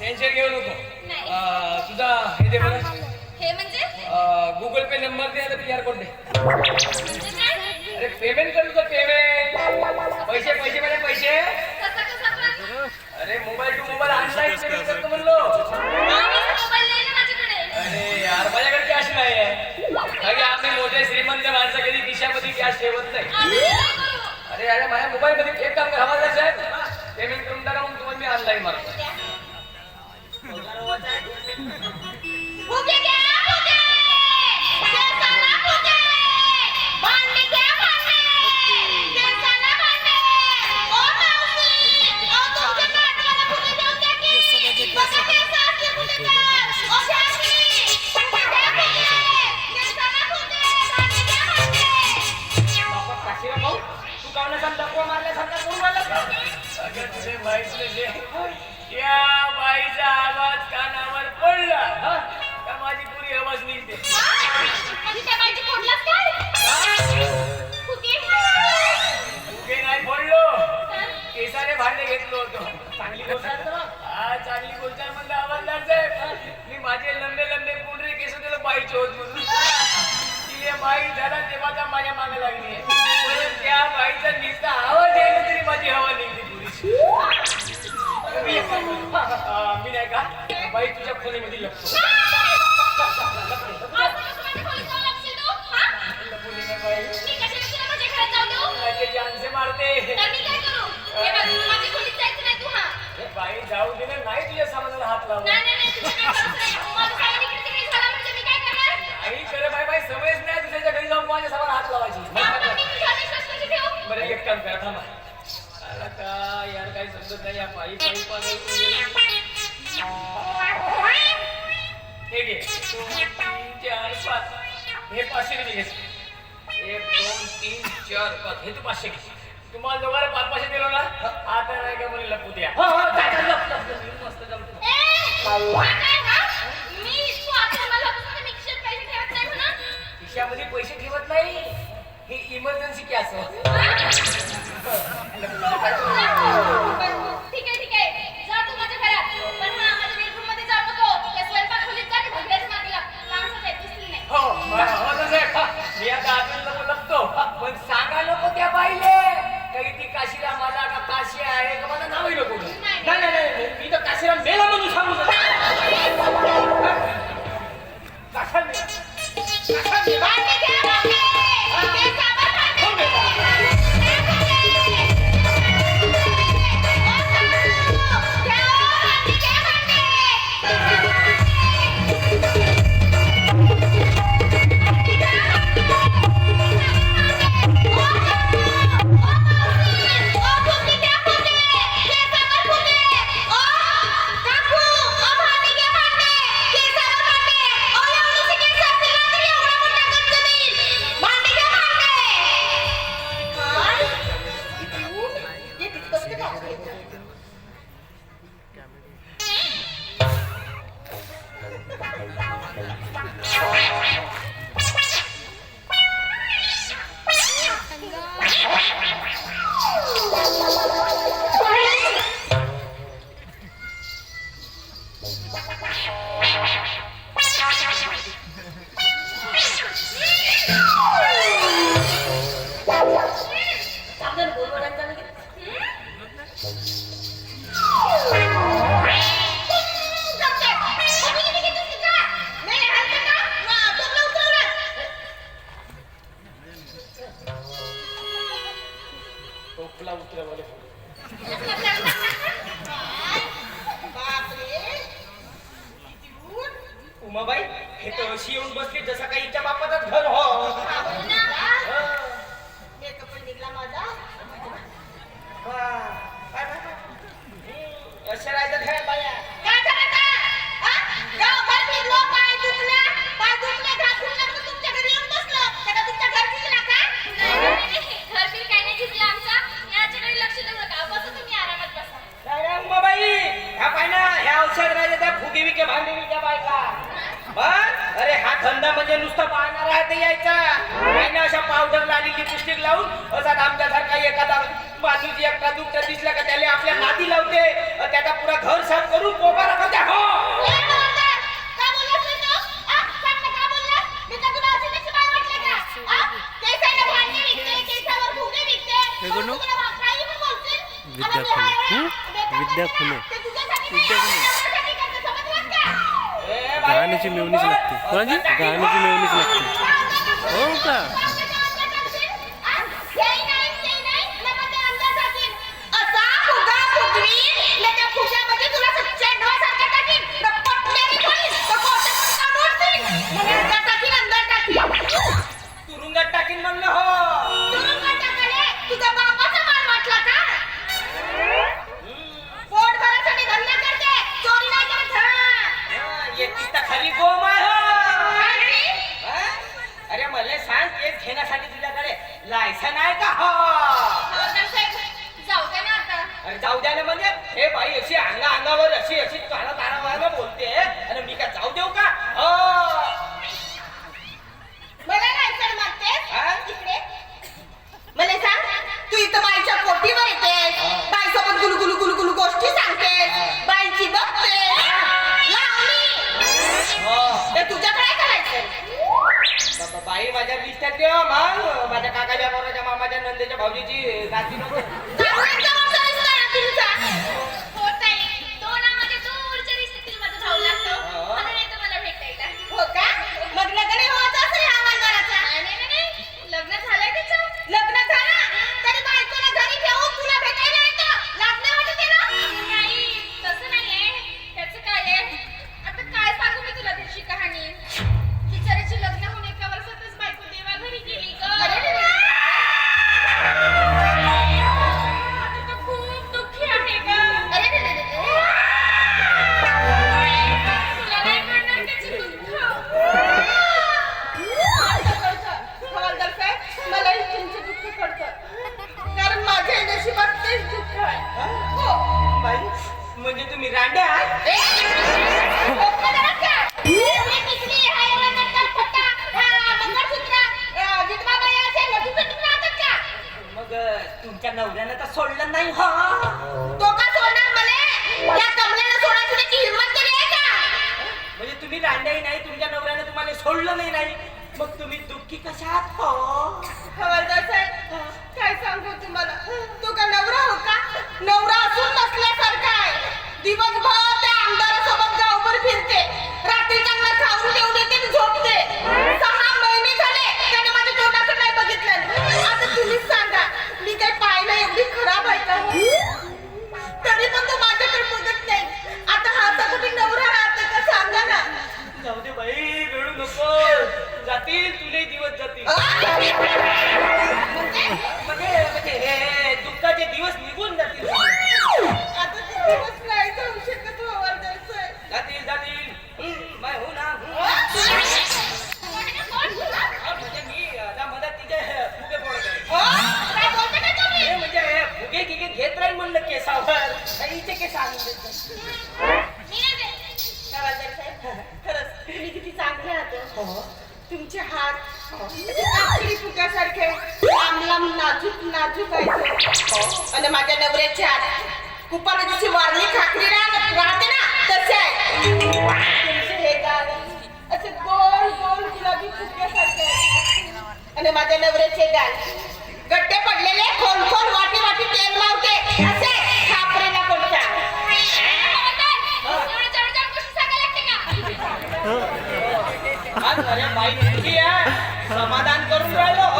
Tension घेऊ नको. नाही. अं, तुझा हे दे हे म्हणजे? गुगल पे नंबर दे आणि क्यू आर कोड दे. म्हणजे काय? अरे पेमेंट कर तुझं पेमेंट पैसे पैसे म्हणजे पैसे? कसा कसा पण अरे mobile to mobile online payment करतो म्हणलो. आम्हीच मोबाईल नाही ना माझ्याकडे. अरे यार माझ्याकडे कॅश नाही आहे. अरे आम्ही मोठे श्रीमंत माणसं कधी खिशामध्ये कॅश ठेवत नाही. आम्ही काय करू? अरे अरे माझ्या मोबाईल मध्ये एक काम कर. हवालदार साहेब पेमेंट करून टाका मग तुम्हाला मी ऑनलाईन मारतो. या बाईचा आवाज कानावर पडला. नाही. माझं सामान इकडे तिकडे झालं म्हणजे मी काय करणार? आई करे बाई बाई सवयच नाही दुसऱ्याच्या घरी जाऊन माझ्या सामान हात लावायची? बरं एक काम करा थांबा. आला का यार काही समजत नाही या पायी पायी पायी हे घे दोन तीन चार पाच हे? पाचशे किती एक दोन तीन चार पाच हे तू पाचशे घे तुम्हाला दोघांना पाच पाचशे दिलो ना आता नाही का मला लपू द्या मस्त काय काय, पैसे नाही खिशामध्ये पैसे ठेवत नाही ही इमर्जन्सी की असं ठीक काशी आहे का माझं नावही नको घेऊ. नाही. नाही नाही नाही No! la boleja. म्हणजे नुसतं पाहणं राहते यायचा. आणि अशा पावडर लाली लिपस्टिक लावून असा आमच्यासारखा एखादा बाजूची एकटा दुखता दिसला का त्याला आपल्या नादी लावते. त्याचा पुरा घर साफ करून कोबा राखते हो! विद्या फुले विद्या फुले विद्या फुले गाण्याची मिळवणीच लागते. कोणाची गाण्याची मिळवणीच लागते. हो का? मला सांग केस घेण्यासाठी तुझ्याकडे लायसन आहे का? हो. जाऊ दे ना आता. अरे जाऊ द्या ना म्हणजे. हे बाई अशी अंगा अंगावर अशी अशी तारा तारा बोलते. आणि मी का जाऊ देऊ का? हो. नाही माझ्या लिस्टात माझ्या काकाच्या मामाच्या नंदेच्या भाऊजीची नाती नको. तुम्ही दुःखी कशात हो? खबरदार साहेब काय सांगू तुम्हाला? तो का नवरा होता का? नवरा असून नसल्यासारखा आहे. दिवसभर तुमचे हात काकडी फुटासारखे लांब लांब नाजूक नाजूक माझ्या नवऱ्याचे हात कुपाला जशी वारली राहते ना तसे आहे तुमचे असे गोल गोल गुलाबी आणि माझ्या नवऱ्याचे गाल. गट्टे पडलेले खोल खोल वाटी वाटी तेल लावते. असे Kan kalian baik ini ya. Selamat datang ke rumah lo.